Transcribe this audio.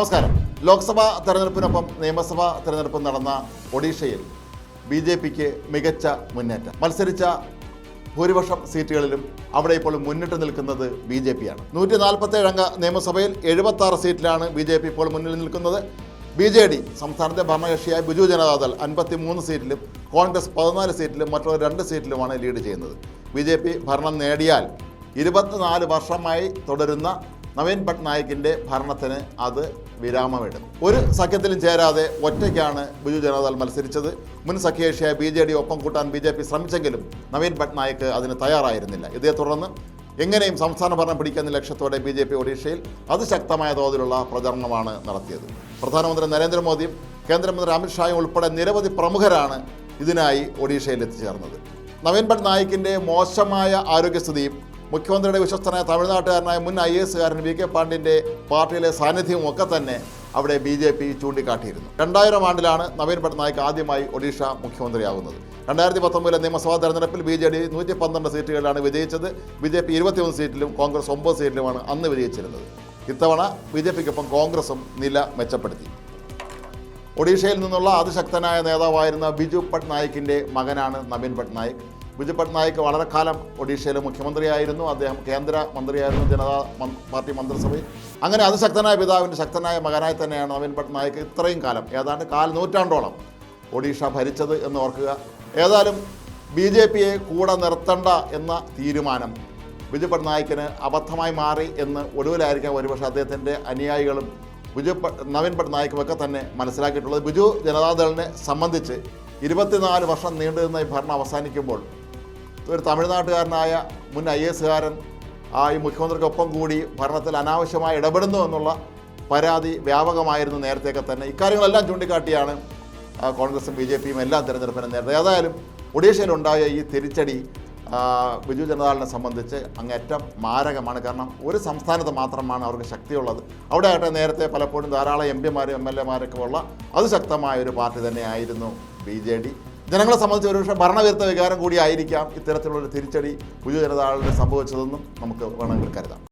നമസ്കാരം. ലോക്സഭാ തെരഞ്ഞെടുപ്പിനൊപ്പം നിയമസഭാ തെരഞ്ഞെടുപ്പ് നടന്ന ഒഡീഷയിൽ ബി ജെ പിക്ക് മികച്ച മുന്നേറ്റം. മത്സരിച്ച ഭൂരിപക്ഷം സീറ്റുകളിലും അവിടെ ഇപ്പോൾ മുന്നിട്ട് നിൽക്കുന്നത് ബി ജെ പിയാണ്. നൂറ്റി നാൽപ്പത്തേഴ് അംഗ നിയമസഭയിൽ എഴുപത്തി ആറ് സീറ്റിലാണ് ബി ജെ പി ഇപ്പോൾ മുന്നിൽ നിൽക്കുന്നത്. ബി ജെ ഡി സംസ്ഥാനത്തെ ഭരണകക്ഷിയായ ബിജു ജനതാദൾ അൻപത്തി മൂന്ന് സീറ്റിലും കോൺഗ്രസ് പതിനാല് സീറ്റിലും മറ്റുള്ള രണ്ട് സീറ്റിലുമാണ് ലീഡ് ചെയ്യുന്നത്. ബി ജെ പി ഭരണം നേടിയാൽ ഇരുപത്തിനാല് വർഷമായി തുടരുന്ന നവീൻ പട്നായിക്കിന്റെ ഭരണത്തിന് അത് വിരാമമിടും. ഒരു സഖ്യത്തിലും ചേരാതെ ഒറ്റയ്ക്കാണ് ബിജു ജനതാദൾ മത്സരിച്ചത്. മുൻ സഖ്യകക്ഷിയായ ബി ജെ ഡി ഒപ്പം കൂട്ടാൻ ബി ജെ പി ശ്രമിച്ചെങ്കിലും നവീൻ പട്നായിക്ക് അതിന് തയ്യാറായിരുന്നില്ല. ഇതേ തുടർന്ന് എങ്ങനെയും സംസ്ഥാന ഭരണം പിടിക്കുന്ന ലക്ഷ്യത്തോടെ ബി ജെ പി ഒഡീഷയിൽ അതിശക്തമായ തോതിലുള്ള പ്രചരണമാണ് നടത്തിയത്. പ്രധാനമന്ത്രി നരേന്ദ്രമോദിയും കേന്ദ്രമന്ത്രി അമിത്ഷായും ഉൾപ്പെടെ നിരവധി പ്രമുഖരാണ് ഇതിനായി ഒഡീഷയിൽ എത്തിച്ചേർന്നത്. നവീൻ പട്നായിക്കിന്റെ മോശമായ ആരോഗ്യസ്ഥിതിയും മുഖ്യമന്ത്രിയുടെ വിശ്വസ്തനായ തമിഴ്നാട്ടുകാരനായ മുൻ ഐ എസ് കാരൻ വി കെ പാണ്ഡ്യന്റെ പാർട്ടിയിലെ സാന്നിധ്യവും ഒക്കെ തന്നെ അവിടെ ബി ജെ പി ചൂണ്ടിക്കാട്ടിയിരുന്നു. രണ്ടായിരം ആണ്ടിലാണ് നവീൻ പട്നായിക് ആദ്യമായി ഒഡീഷ മുഖ്യമന്ത്രിയാകുന്നത്. രണ്ടായിരത്തി പത്തൊമ്പതിലെ നിയമസഭാ തെരഞ്ഞെടുപ്പിൽ ബി ജെ ഡി നൂറ്റി പന്ത്രണ്ട് സീറ്റുകളിലാണ് വിജയിച്ചത്. ബി ജെ പി ഇരുപത്തിയൊന്ന് സീറ്റിലും കോൺഗ്രസ് ഒമ്പത് സീറ്റിലുമാണ് അന്ന് വിജയിച്ചിരുന്നത്. ഇത്തവണ ബി ജെ പിക്കൊപ്പം കോൺഗ്രസും നില മെച്ചപ്പെടുത്തി. ഒഡീഷയിൽ നിന്നുള്ള അതിശക്തനായ നേതാവായിരുന്ന ബിജു പട്നായിക്കിന്റെ മകനാണ് നവീൻ പട്നായിക്. ബിജു പട്നായിക് വളരെ കാലം ഒഡീഷയിലെ മുഖ്യമന്ത്രിയായിരുന്നു. അദ്ദേഹം കേന്ദ്ര മന്ത്രിയായിരുന്നു ജനതാ പാർട്ടി മന്ത്രിസഭയിൽ. അങ്ങനെ അതിശക്തനായ പിതാവിന്റെ ശക്തനായ മകനായി തന്നെയാണ് നവീൻ പട്നായിക് ഇത്രയും കാലം. ഏതാണ്ട് കാൽ നൂറ്റാണ്ടോളം ഒഡീഷ ഭരിച്ചത് എന്ന് ഓർക്കുക. ഏതായാലും ബി ജെ പിയെ കൂടെ നിർത്തണ്ട എന്ന തീരുമാനം ബിജു പട്നായിക്കിന് അബദ്ധമായി മാറി എന്ന് ഒടുവിലായിരിക്കാം ഒരുപക്ഷെ അദ്ദേഹത്തിന്റെ അനുയായികളും ബിജു നവീൻ പട്നായിക്കും ഒക്കെ തന്നെ മനസ്സിലാക്കിയിട്ടുള്ളത്. ബിജു ജനതാദളിനെ സംബന്ധിച്ച് ഇരുപത്തിനാല് വർഷം നീണ്ടുനിന്ന ഈ ഭരണം അവസാനിക്കുമ്പോൾ ഒരു തമിഴ്നാട്ടുകാരനായ മുൻ ഐ എസുകാരൻ ആ ഈ മുഖ്യമന്ത്രിക്കൊപ്പം കൂടി ഭരണത്തിൽ അനാവശ്യമായി ഇടപെടുന്നു എന്നുള്ള പരാതി വ്യാപകമായിരുന്നു നേരത്തെയൊക്കെ തന്നെ. ഇക്കാര്യങ്ങളെല്ലാം ചൂണ്ടിക്കാട്ടിയാണ് കോൺഗ്രസും ബി ജെ പിയും എല്ലാം തിരഞ്ഞെടുപ്പിനെ നേരത്തെ. ഏതായാലും ഒഡീഷയിലുണ്ടായ ഈ തിരിച്ചടി ബിജു ജനതാദളിനെ സംബന്ധിച്ച് അങ്ങേറ്റം മാരകമാണ്. കാരണം ഒരു സംസ്ഥാനത്ത് മാത്രമാണ് അവർക്ക് ശക്തിയുള്ളത്. അവിടെ ആകട്ടെ നേരത്തെ പലപ്പോഴും ധാരാളം എം പിമാരും എം എൽ എമാരൊക്കെ ഉള്ള അതിശക്തമായ ഒരു പാർട്ടി തന്നെയായിരുന്നു ബി ജെ ഡി. ജനങ്ങളെ സംബന്ധിച്ച് ഒരുപക്ഷെ ഭരണവിരുദ്ധ വികാരം കൂടിയായിരിക്കാം ഇത്തരത്തിലുള്ളൊരു തിരിച്ചടി പുതിയ ജനതാളിന് സംഭവിച്ചതെന്നും നമുക്ക് വേണമെങ്കിൽ കരുതാം.